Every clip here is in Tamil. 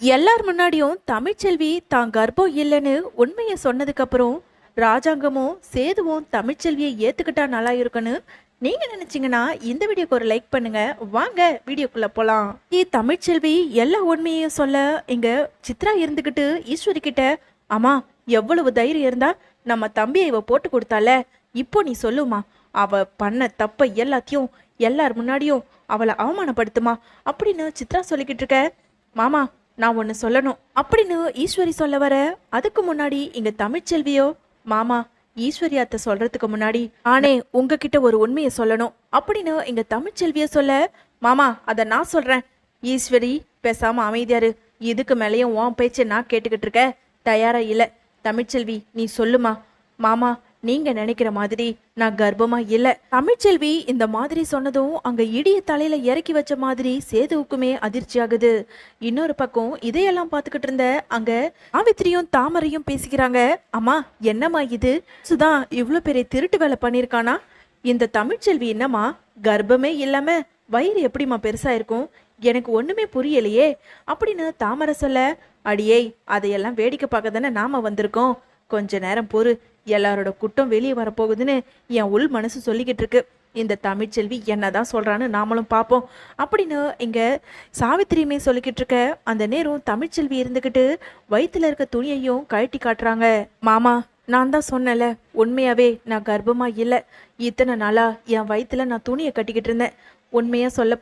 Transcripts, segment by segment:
எல்லார் முன்னாடியும் தமிழ்ச்செல்வி தான் கர்ப்பம் இல்லைன்னு உண்மையை சொன்னதுக்கப்புறம் ராஜாங்கமும் சேதுவும் தமிழ்ச்செல்வியை ஏற்றுக்கிட்டா நல்லா இருக்குன்னு நீங்கள் நினச்சிங்கன்னா இந்த வீடியோக்கு ஒரு லைக் பண்ணுங்க. வாங்க வீடியோக்குள்ளே போகலாம் ஈ தமிழ்ச்செல்வி எல்லா உண்மையையும் சொல்ல இங்கே சித்ரா இருந்துக்கிட்டு ஈஸ்வரி கிட்ட அம்மா எவ்வளவு தைரியம் இருந்தால் நம்ம தம்பியை இவ போட்டு கொடுத்தால இப்போ நீ சொல்லுமா அவ பண்ண தப்பை எல்லாத்தையும் எல்லார் முன்னாடியும் அவளை அவமானப்படுத்துமா? அப்படின்னு சித்ரா சொல்லிக்கிட்டு இருக்க மாமா நான் ஒன்று சொல்லணும். அப்படின்னு ஈஸ்வரி சொல்ல வர அதுக்கு முன்னாடி இங்க தமிழ்ச்செல்வியோ மாமா ஈஸ்வரி அத்தை சொல்றதுக்கு முன்னாடி ஆனே உங்ககிட்ட ஒரு உண்மையை சொல்லணும். அப்படின்னு இங்க தமிழ்ச்செல்விய சொல்ல மாமா அதை நான் சொல்றேன். ஈஸ்வரி பேசாம அமைதியாரு இதுக்கு மேலேயும் உன் பேச்சை நான் கேட்டுக்கிட்டு இருக்க தயாரா இல்லை. தமிழ்ச்செல்வி நீ சொல்லுமா. மாமா நீங்க நினைக்கிற மாதிரி நான் கர்ப்பமா இல்ல. தமிழ்ச்செல்வி இந்த மாதிரி சொன்னதும் அங்க இடிய தலையில இறக்கி வச்ச மாதிரி சேதுவுக்குமே அதிர்ச்சி ஆகுது. இன்னொரு பக்கம் இதையெல்லாம் பார்த்துக்கிட்டு இருந்த அங்க ஆவித்திரியும் தாமரையும் பேசிக்கிறாங்க. அம்மா என்னம்மா இது? சுதா இவ்வளோ பெரிய திருட்டு வேலை பண்ணிருக்கானா? இந்த தமிழ்ச்செல்வி என்னம்மா? கர்ப்பமே இல்லாம வயிறு எப்படிம்மா பெருசா இருக்கும்? எனக்கு ஒண்ணுமே புரியலையே. அப்படின்னு தாமரை சொல்ல அடியே அதையெல்லாம் வேடிக்கை பார்க்க தானே நாம வந்திருக்கோம். கொஞ்ச நேரம் பொறு. எல்லாரோட குட்டம் வெளியே வரப்போகுதுன்னு என் உள் மனசு சொல்லிக்கிட்டு இருக்கு. இந்த தமிழ்ச்செல்வி என்னதான் சொல்கிறான்னு நாமளும் பார்ப்போம். அப்படின்னு இங்கே சாவித்திரியுமே சொல்லிக்கிட்டு இருக்க அந்த நேரம் தமிழ்ச்செல்வி இருந்துக்கிட்டு வயிற்றுல இருக்க துணியையும் கழட்டி காட்டுறாங்க. மாமா நான் தான் சொன்னேன்ல உண்மையாவே நான் கர்ப்பமாக இல்லை. இத்தனை நாளாக என் வயிற்றுல நான் துணியை கட்டிக்கிட்டு இருந்தேன். உண்மையாக சொல்ல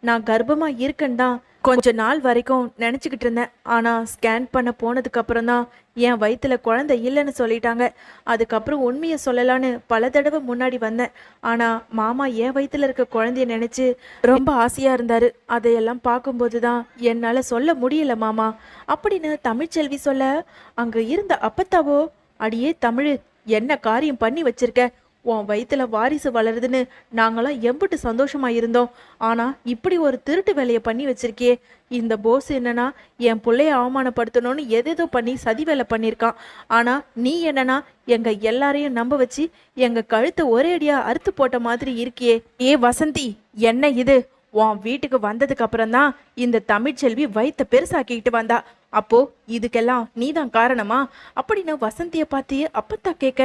நான் கர்ப்பமாக இருக்கேன்தான் கொஞ்ச நாள் வரைக்கும் நினச்சிக்கிட்டு இருந்தேன். ஆனால் ஸ்கேன் பண்ண போனதுக்கப்புறம் தான் என் வயிற்றில் குழந்தை இல்லைன்னு சொல்லிட்டாங்க. அதுக்கப்புறம் உண்மையை சொல்லலான்னு பல தடவை முன்னாடி வந்தேன். ஆனால் மாமா என் வயிற்றில் இருக்க குழந்தைய நினச்சி ரொம்ப ஆசையாக இருந்தார். அதையெல்லாம் பார்க்கும்போது தான் என்னால் சொல்ல முடியல மாமா. அப்படின்னு தமிழ்ச்செல்வி சொல்ல அங்கே இருந்த அப்பத்தாவோ அடியே தமிழ் என்ன காரியம் பண்ணி வச்சிருக்க? உன் வயிற்றுல வாரிசு வளருதுன்னு நாங்களாம் எம்பிட்டு சந்தோஷமா இருந்தோம். ஆனா இப்படி ஒரு திருட்டு வேலையை பண்ணி வச்சிருக்கியே. இந்த போஸ் என்னன்னா என் பிள்ளைய அவமானப்படுத்தணும்னு எதேதோ பண்ணி சதி வேலை பண்ணியிருக்கான். ஆனா நீ என்னன்னா எங்க எல்லாரையும் நம்ப வச்சு எங்க கழுத்தை ஒரே அடியா அறுத்து போட்ட மாதிரி இருக்கியே. ஏ வசந்தி என்ன இது? உன் வீட்டுக்கு வந்ததுக்கு அப்புறம் தான் இந்த தமிழ்ச்செல்வி வயித்தை பெருசாக்கிக்கிட்டு வந்தா. அப்போ இதுக்கெல்லாம் நீதான் காரணமா? அப்படின்னு வசந்திய பார்த்து அப்பத்தா கேட்க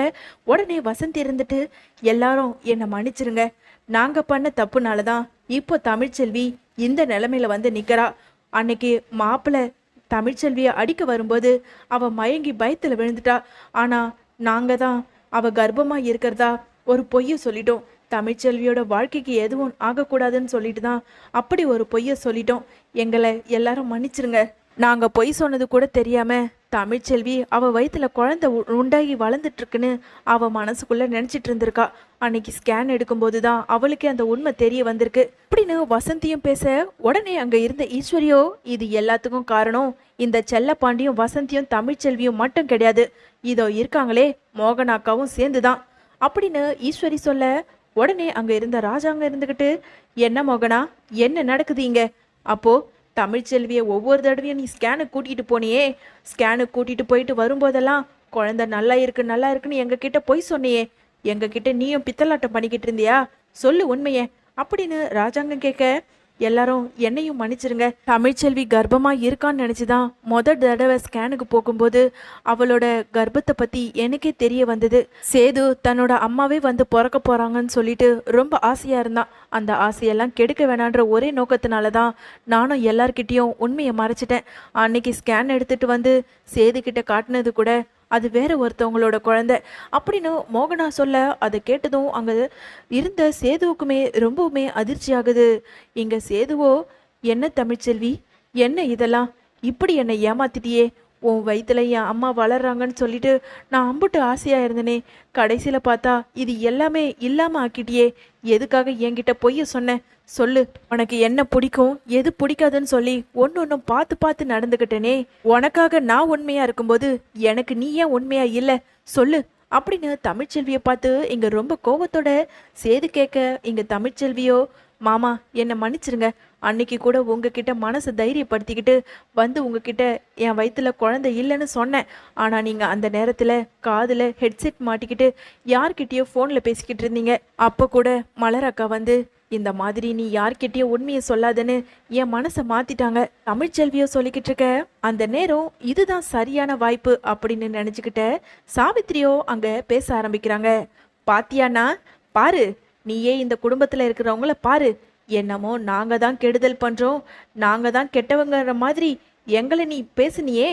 உடனே வசந்தி இருந்துட்டு எல்லாரும் என்னை மன்னிச்சிருங்க. நாங்க பண்ண தப்புனால தான் இப்போ தமிழ்ச்செல்வி இந்த நிலைமையில வந்து நிக்கிறா. அன்னைக்கு மாப்பிள்ளை தமிழ்ச்செல்வியை அடிக்க வரும்போது அவ மயங்கி பயத்துல விழுந்துட்டா. ஆனா நாங்க தான் அவ கர்ப்பமா இருக்கிறதா ஒரு பொய்ய சொல்லிட்டோம். தமிழ்ச்செல்வியோட வாழ்க்கைக்கு எதுவும் ஆகக்கூடாதுன்னு சொல்லிட்டு தான் அப்படி ஒரு பொய்யை சொல்லிட்டோம். எங்களை எல்லாரும் மன்னிச்சிருங்க. நாங்கள் பொய் சொன்னது கூட தெரியாமல் தமிழ்ச்செல்வி அவள் வயிற்றுல குழந்தை உ- உண்டாகி வளர்ந்துட்டுருக்குன்னு அவள் மனசுக்குள்ளே நினச்சிட்டு இருந்திருக்கா அன்னைக்கு ஸ்கேன் எடுக்கும்போது தான் அவளுக்கே அந்த உண்மை தெரிய வந்திருக்கு. அப்படின்னு வசந்தியும் பேச உடனே அங்கே இருந்த ஈஸ்வரியோ இது எல்லாத்துக்கும் காரணம் இந்த செல்லப்பாண்டியும் வசந்தியும் தமிழ்ச்செல்வியும் மட்டும் கிடையாது. இதோ இருக்காங்களே மோகனாக்காவும் சேர்ந்துதான். அப்படின்னு ஈஸ்வரி சொல்ல உடனே அங்க இருந்த ராஜாங்க இருந்துகிட்டு என்ன மோகனா என்ன நடக்குது இங்க அப்போ தமிழ்ச்செல்வியை ஒவ்வொரு தடவையும் நீ ஸ்கேனுக்கு கூட்டிட்டு போனியே. ஸ்கேனுக்கு கூட்டிட்டு போயிட்டு வரும்போதெல்லாம் குழந்தை நல்லா இருக்கு நல்லா இருக்குன்னு எங்க கிட்ட பொய் சொன்னியே. எங்ககிட்ட நீயும் பித்தலாட்டம் பண்ணிக்கிட்டு இருந்தியா? சொல்லு உண்மையே. அப்படின்னு ராஜாங்கம் கேட்க எல்லாரும் என்னையும் மன்னிச்சிருங்க. தமிழ்ச்செல்வி கர்ப்பமா இருக்கான்னு நினச்சிதான் முத தடவை ஸ்கேனுக்கு போகும்போது அவளோட கர்ப்பத்தை பற்றி எனக்கே தெரிய வந்தது. சேது தன்னோட அம்மாவே வந்து பிறக்க போகிறாங்கன்னு சொல்லிட்டு ரொம்ப ஆசையாக இருந்தான் அந்த ஆசையெல்லாம் கெடுக்க வேணான்ற ஒரே நோக்கத்தினால தான் நானும் எல்லார்கிட்டேயும் உண்மையை மறைச்சிட்டேன். அன்னைக்கு ஸ்கேன் எடுத்துகிட்டு வந்து சேதுக்கிட்ட காட்டினது கூட அது வேற ஒருத்தவங்களோட குழந்தை. அப்படின்னு மோகனா சொல்ல அதை கேட்டதும் அங்கே இருந்த சேதுவுக்குமே ரொம்பவுமே அதிர்ச்சி ஆகுது இங்கே சேதுவோ என்ன தமிழ்ச்செல்வி? என்ன இதெல்லாம்? இப்படி என்னை ஏமாத்திட்டியே? உன் வயிற்றுல என் அம்மா வளர்றாங்கன்னு சொல்லிட்டு நான் அம்புட்டு ஆசையாக இருந்தனே கடைசியில் பார்த்தா இது எல்லாமே இல்லாமல் ஆக்கிட்டியே. எதுக்காக என்கிட்ட பொய்ய சொன்ன? சொல்லு. உனக்கு என்ன பிடிக்கும் எது பிடிக்காதுன்னு சொல்லி ஒன்று ஒன்றும் பார்த்து பார்த்து நடந்துக்கிட்டேனே உனக்காக நான் உண்மையாக இருக்கும்போது எனக்கு நீ ஏன் உண்மையாக இல்லை? சொல்லு. அப்படின்னு தமிழ்ச்செல்வியை பார்த்து இங்கே ரொம்ப கோபத்தோட சேது கேட்க இங்கே தமிழ்ச்செல்வியோ மாமா என்னை மன்னிச்சிருங்க. அன்னைக்கு கூட உங்ககிட்ட மனசை தைரியப்படுத்திக்கிட்டு வந்து உங்ககிட்ட என் வயிற்றுல குழந்தை இல்லைன்னு சொன்னேன். ஆனால் நீங்கள் அந்த நேரத்தில் காதில் ஹெட்செட் மாட்டிக்கிட்டு யார்கிட்டயோ ஃபோனில் பேசிக்கிட்டு இருந்தீங்க. அப்போ கூட மலர் அக்கா வந்து இந்த மாதிரி நீ யார்கிட்டயோ உண்மையை சொல்லாதன்னு என் மனசை மாத்திட்டாங்க. தமிழ்ச்செல்வியோ சொல்லிக்கிட்டு இருக்க. அந்த நேரம் இதுதான் சரியான வாய்ப்பு அப்படின்னு நினச்சிக்கிட்ட சாவித்திரியோ அங்கே பேச ஆரம்பிக்கிறாங்க. பாத்தியானா பாரு. நீயே இந்த குடும்பத்தில் இருக்கிறவங்கள பாரு. என்னமோ நாங்க தான் கெடுதல் பண்றோம். நாங்க தான் கெட்டவங்கிற மாதிரி எங்களை நீ பேசுனியே.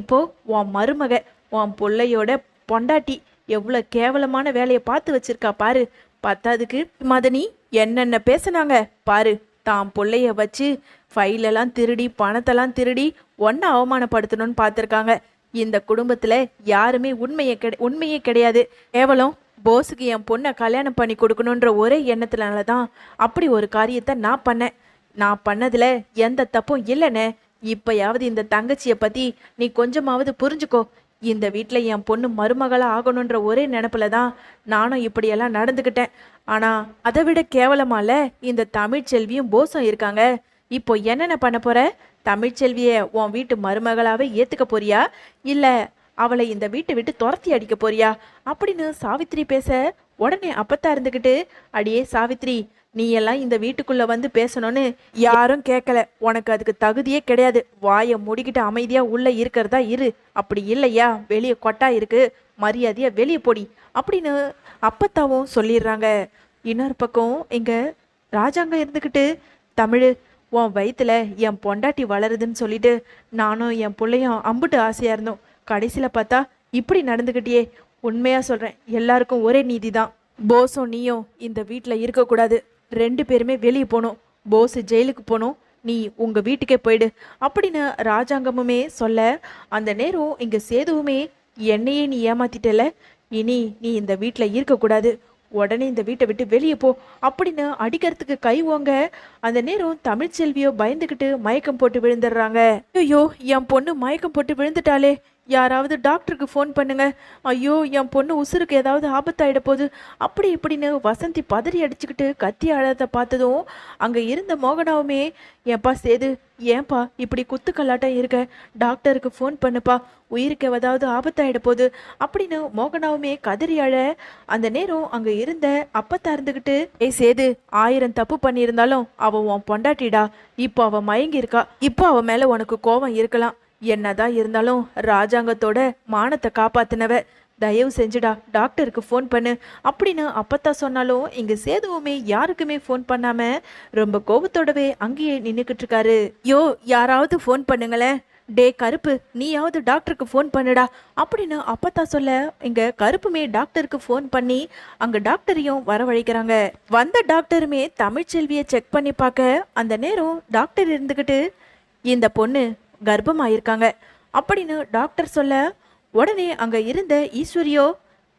இப்போ உன் மருமக உன் பிள்ளையோட பொண்டாட்டி எவ்வளோ கேவலமான வேலையை பார்த்து வச்சிருக்கா பாரு. பத்தாதுக்கு மதனி என்னென்ன பேசுனாங்க பாரு. தான் பிள்ளைய வச்சு ஃபைலெல்லாம் திருடி பணத்தெல்லாம் திருடி ஒன்றை அவமானப்படுத்தணும்னு பார்த்துருக்காங்க. இந்த குடும்பத்தில் யாருமே உண்மையை கிடை உண்மையே கிடையாது. கேவலம் போஸுக்கு என் பொண்ணை கல்யாணம் பண்ணி கொடுக்கணுன்ற ஒரே எண்ணத்தினால தான் அப்படி ஒரு காரியத்தை நான் பண்ணேன். நான் பண்ணதில் எந்த தப்பும் இல்லைண்ணே. இப்பயாவது இந்த தங்கச்சியை பற்றி நீ கொஞ்சமாவது புரிஞ்சுக்கோ. இந்த வீட்டில் என் பொண்ணு மருமகளாக ஆகணுன்ற ஒரே நினப்புல தான் நானும் இப்படியெல்லாம் நடந்துக்கிட்டேன் ஆனால் அதை விட கேவலமால இந்த தமிழ்ச்செல்வியும் போஸும் இருக்காங்க. இப்போ என்னென்ன பண்ண போகிற தமிழ்ச்செல்வியை உன் வீட்டு மருமகளாகவே ஏற்றுக்க போறியா? இல்லை அவளை இந்த வீட்டை விட்டு துரத்தி அடிக்க போறியா? அப்படின்னு சாவித்திரி பேச உடனே அப்பத்தா இருந்துக்கிட்டு அடியே சாவித்திரி நீ எல்லாம் இந்த வீட்டுக்குள்ள வந்து பேசணும்னு யாரும் கேட்கல உனக்கு அதுக்கு தகுதியே கிடையாது. வாயை முடிக்கிட்டு அமைதியா உள்ள இருக்கிறதா இரு. அப்படி இல்லையா? வெளியே கொட்டா இருக்கு. மரியாதையா வெளியே போடி. அப்படின்னு அப்பத்தாவும் சொல்லிடுறாங்க. இன்னொரு பக்கம் இங்க ராஜாங்க இருந்துக்கிட்டு தமிழ் உன் வயிற்றுல என் பொண்டாட்டி வளருதுன்னு சொல்லிட்டு நானும் என் பிள்ளையும் அம்புட்டு ஆசையாக இருந்தோம். கடைசியில் பார்த்தா இப்படி நடந்துக்கிட்டியே உண்மையாக சொல்கிறேன் எல்லாருக்கும் ஒரே நீதி தான் போஸும் நீயும் இந்த வீட்டில் இருக்கக்கூடாது. ரெண்டு பேருமே வெளியே போகணும் போஸ் ஜெயிலுக்கு போகணும் நீ உங்கள் வீட்டுக்கே போயிடு. அப்படின்னு ராஜாங்கமுமே சொல்ல அந்த நேரம் இங்கே சேதுவுமே என்னையே நீ ஏமாத்திட்டல இனி நீ இந்த வீட்டில் இருக்கக்கூடாது. உடனே இந்த வீட்டை விட்டு வெளியே போ. அப்படின்னு அடிக்கிறதுக்கு கை ஓங்க அந்த நேரம் தமிழ்ச்செல்வியோ பயந்துக்கிட்டு மயக்கம் போட்டு விழுந்துடுறாங்க. ஐயோ என் பொண்ணு மயக்கம் போட்டு விழுந்துட்டாலே யாராவது டாக்டருக்கு ஃபோன் பண்ணுங்க. ஐயோ என் பொண்ணு உசுருக்கு ஏதாவது ஆபத்தாயிட போகுது. அப்படி இப்படின்னு வசந்தி பதறி அடிச்சுக்கிட்டு கத்தி அழறத பார்த்ததும் அங்கே இருந்த மோகனாவுமே ஏன்பா சேது ஏன்பா இப்படி குத்துக்கல்லாட்டம் இருக்க? டாக்டருக்கு ஃபோன் பண்ணுப்பா. உயிருக்கு ஏதாவது ஆபத்தாயிட போகுது. அப்படின்னு மோகனாவுமே கதறி அழ அந்த நேரம் அங்கே இருந்த அப்பத்தா இருந்துக்கிட்டு ஏ சேது ஆயிரம் தப்பு பண்ணியிருந்தாலும் அவன் உன் பொண்டாட்டிடா. இப்போ அவன் மயங்கி இருக்கா இப்போ அவன் மேலே உனக்கு கோபம் இருக்கலாம். என்னதான் இருந்தாலும் ராஜாங்கத்தோட மானத்தை காப்பாத்தினவ தயவு செஞ்சுடா டாக்டருக்கு ஃபோன் பண்ணு. அப்படின்னு அப்பத்தா சொன்னாலும் இங்க சேதுவுமே யாருக்குமே ஃபோன் பண்ணாம ரொம்ப கோபத்தோடவே அங்கேயே நின்னுக்கிட்டு இருக்காரு. யோ யாராவது ஃபோன் பண்ணுங்களேன். டே கருப்பு நீயாவது டாக்டருக்கு ஃபோன் பண்ணுடா. அப்படின்னு அப்பத்தா சொல்ல இங்க கருப்புமே டாக்டருக்கு ஃபோன் பண்ணி அங்க டாக்டரையும் வரவழைக்கிறாங்க. வந்த டாக்டருமே தமிழ்ச்செல்வியை செக் பண்ணி பார்க்க அந்த நேரம் டாக்டர் இருந்துக்கிட்டு இந்த பொண்ணு கர்ப்பமாயிருக்காங்க. அப்படின்னு டாக்டர் சொல்ல உடனே அங்க இருந்த ஈஸ்வரியோ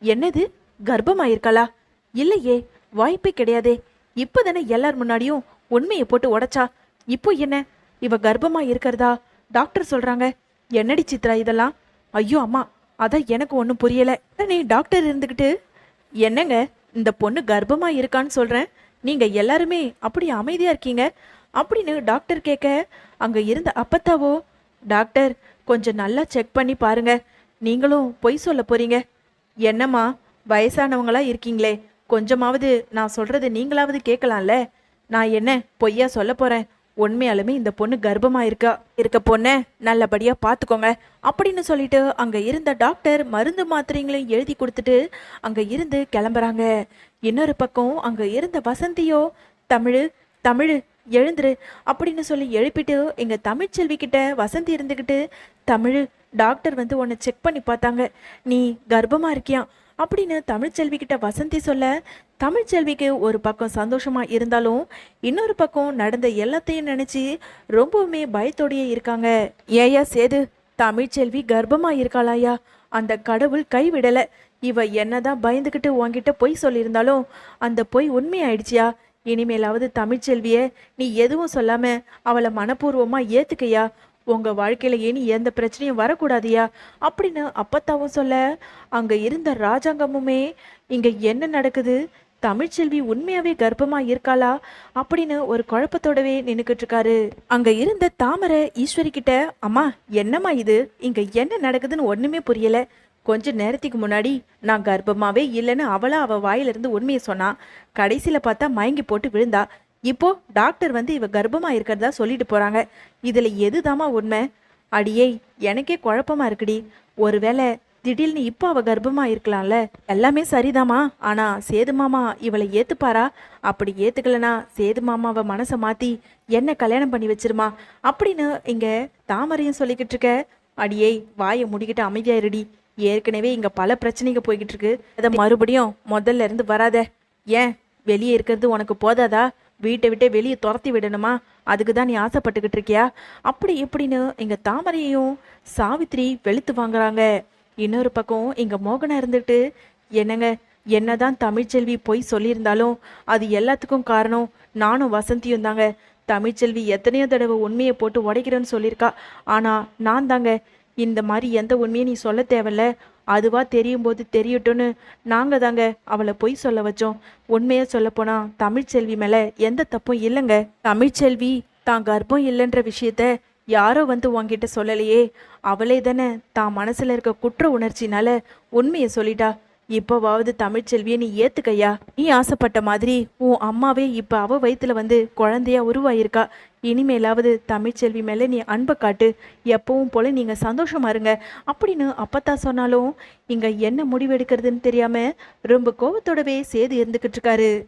என்னது? கர்ப்பமாயிருக்காளா? இல்லையே வாய்ப்பே கிடையாதே. இப்போதானே எல்லார் முன்னாடியும் உண்மையை போட்டு உடைச்சா. இப்போ என்ன? இவ கர்ப்பமா இருக்கிறதா டாக்டர் சொல்றாங்க. என்னடி சித்ரா இதெல்லாம்? ஐயோ அம்மா அதான் எனக்கு ஒன்றும் புரியல. உடனே டாக்டர் இருந்துக்கிட்டு என்னங்க இந்த பொண்ணு கர்ப்பமா இருக்கான்னு சொல்றேன். நீங்க எல்லாருமே அப்படி அமைதியா இருக்கீங்க? அப்படின்னு டாக்டர் கேட்க அங்க இருந்த அப்பத்தாவோ டாக்டர் கொஞ்சம் நல்லா செக் பண்ணி பாருங்க. நீங்களும் பொய் சொல்ல போறீங்க. என்னம்மா வயசானவங்களா இருக்கீங்களே? கொஞ்சமாவது நான் சொல்றது நீங்களாவது கேட்கலாம்ல? நான் என்ன பொய்யா சொல்ல போறேன்? உண்மையாலுமே இந்த பொண்ணு கர்ப்பமா இருக்கா? இருக்க பொண்ணை நல்லபடியா பாத்துக்கோங்க அப்படின்னு சொல்லிட்டு அங்க இருந்த டாக்டர் மருந்து மாத்திரைங்களையும் எழுதி கொடுத்துட்டு அங்க இருந்து கிளம்புறாங்க. இன்னொரு பக்கம் அங்க இருந்த வசந்தியோ தமிழ் தமிழ் எழுந்துரு அப்படின்னு சொல்லி எழுப்பிட்டு எங்கள் தமிழ்ச்செல்வி கிட்ட வசந்தி இருந்துக்கிட்டு தமிழ் டாக்டர் வந்து உன்னை செக் பண்ணி பார்த்தாங்க. நீ கர்ப்பமாக இருக்கியா? அப்படின்னு தமிழ்ச்செல்வி கிட்ட வசந்தி சொல்ல தமிழ்ச்செல்விக்கு ஒரு பக்கம் சந்தோஷமாக இருந்தாலும் இன்னொரு பக்கம் நடந்த எல்லாத்தையும் நினச்சி ரொம்பவுமே பயத்தோடையே இருக்காங்க. ஏயா சேது தமிழ்ச்செல்வி கர்ப்பமாக இருக்காளாயா அந்த கடவுள் கைவிடலை இவ என்னதான் பயந்துக்கிட்டு உன்கிட்ட பொய் சொல்லியிருந்தாலும் அந்த பொய் உண்மையாயிடுச்சியா? இனிமேலாவது தமிழ்ச்செல்விய நீ எதுவும் சொல்லாம அவளை மனப்பூர்வமா ஏத்துக்கையா? உங்க வாழ்க்கையில இனி எந்த பிரச்சனையும் வரக்கூடாதியா? அப்படின்னு அப்பத்தாவும் சொல்ல அங்க இருந்த ராஜாங்கமுமே இங்க என்ன நடக்குது? தமிழ்ச்செல்வி உண்மையாவே கர்ப்பமா இருக்காளா? அப்படின்னு ஒரு குழப்பத்தோடவே நின்னுக்கிட்டு இருக்காரு. அங்க இருந்த தாமரை ஈஸ்வரி கிட்ட அம்மா என்னம்மா இது? இங்க என்ன நடக்குதுன்னு ஒண்ணுமே புரியல. கொஞ்ச நேரத்துக்கு முன்னாடி நான் கர்ப்பமாவே இல்லைன்னு அவளா அவ வாயிலிருந்து உண்மையை சொன்னா கடைசியில பார்த்தா மயங்கி போட்டு விழுந்தா. இப்போ டாக்டர் வந்து இவ கர்ப்பமா இருக்கிறதா சொல்லிட்டு போறாங்க. இதுல எதுதாம்மா உண்மை? அடியே எனக்கே குழப்பமா இருக்குடி. ஒருவேளை திடீர்னு இப்போ அவ கர்ப்பமா இருக்கலாம்ல? எல்லாமே சரிதாம்மா. ஆனா சேது மாமா இவளை ஏத்துப்பாரா? அப்படி ஏத்துக்கலனா சேது மாமாவை மனசை மாத்தி என்ன கல்யாணம் பண்ணி வச்சிருமா? அப்படின்னு இங்க தாமரையும் சொல்லிக்கிட்டு இருக்க. அடியே வாயை முடிக்கிட்டு அமைதியா இருடி ஏற்கனவே இங்க பல பிரச்சனைங்க போய்கிட்டு இருக்கு அதை மறுபடியும் முதல்ல இருந்து வராத. ஏன்? வெளியே இருக்கிறது உனக்கு போதாதா? வீட்டை விட்டே வெளியே துரத்தி விடணுமா? அதுக்கு தான் நீ ஆசைப்பட்டுக்கிட்டு இருக்கியா? அப்படி இப்படின்னு இங்க தாமரையையும் சாவித்ரி வெளுத்து வாங்குறாங்க. இன்னொரு பக்கம் இங்க மோகனா இருந்துட்டு என்னங்க என்னதான் தமிழ்ச்செல்வி பொய் சொல்லியிருந்தாலும் அது எல்லாத்துக்கும் காரணம் நானும் வசந்தியும் தாங்க. தமிழ்ச்செல்வி எத்தனையோ தடவை உண்மையை போட்டு உடைக்கிறேன்னு சொல்லியிருக்கா. ஆனால் நான் தாங்க இந்த மாதிரி எந்த உண்மையும் நீ சொல்ல தேவையில்ல. அதுவா தெரியும் போது தெரியட்டும்னு நாங்கள் தாங்க அவளை பொய் சொல்ல வச்சோம். உண்மையாக சொல்லப்போனால் தமிழ்ச்செல்வி மேலே எந்த தப்பும் இல்லைங்க. தமிழ்ச்செல்வி தான் கர்ப்பம் இல்லைன்ற விஷயத்த யாரோ வந்து உங்ககிட்ட சொல்லலையே. அவளே தானே தான் மனசில் இருக்க குற்ற உணர்ச்சினால உண்மையை சொல்லிட்டா. இப்போவாவது தமிழ்ச்செல்வியை நீ ஏத்துக்கையா? நீ ஆசைப்பட்ட மாதிரி உன் அம்மாவே இப்ப அவ வயித்துல வந்து குழந்தையா உருவாயிருக்கா. இனிமேலாவது தமிழ்ச்செல்வி மேல நீ அன்பை காட்டு. எப்பவும் போல நீங்க சந்தோஷமா இருங்க. அப்படின்னு அப்பத்தா சொன்னாலும் இங்க என்ன முடிவெடுக்கிறதுன்னு தெரியாம ரொம்ப கோபத்தோடவே சேது இருந்துகிட்டு இருக்காரு.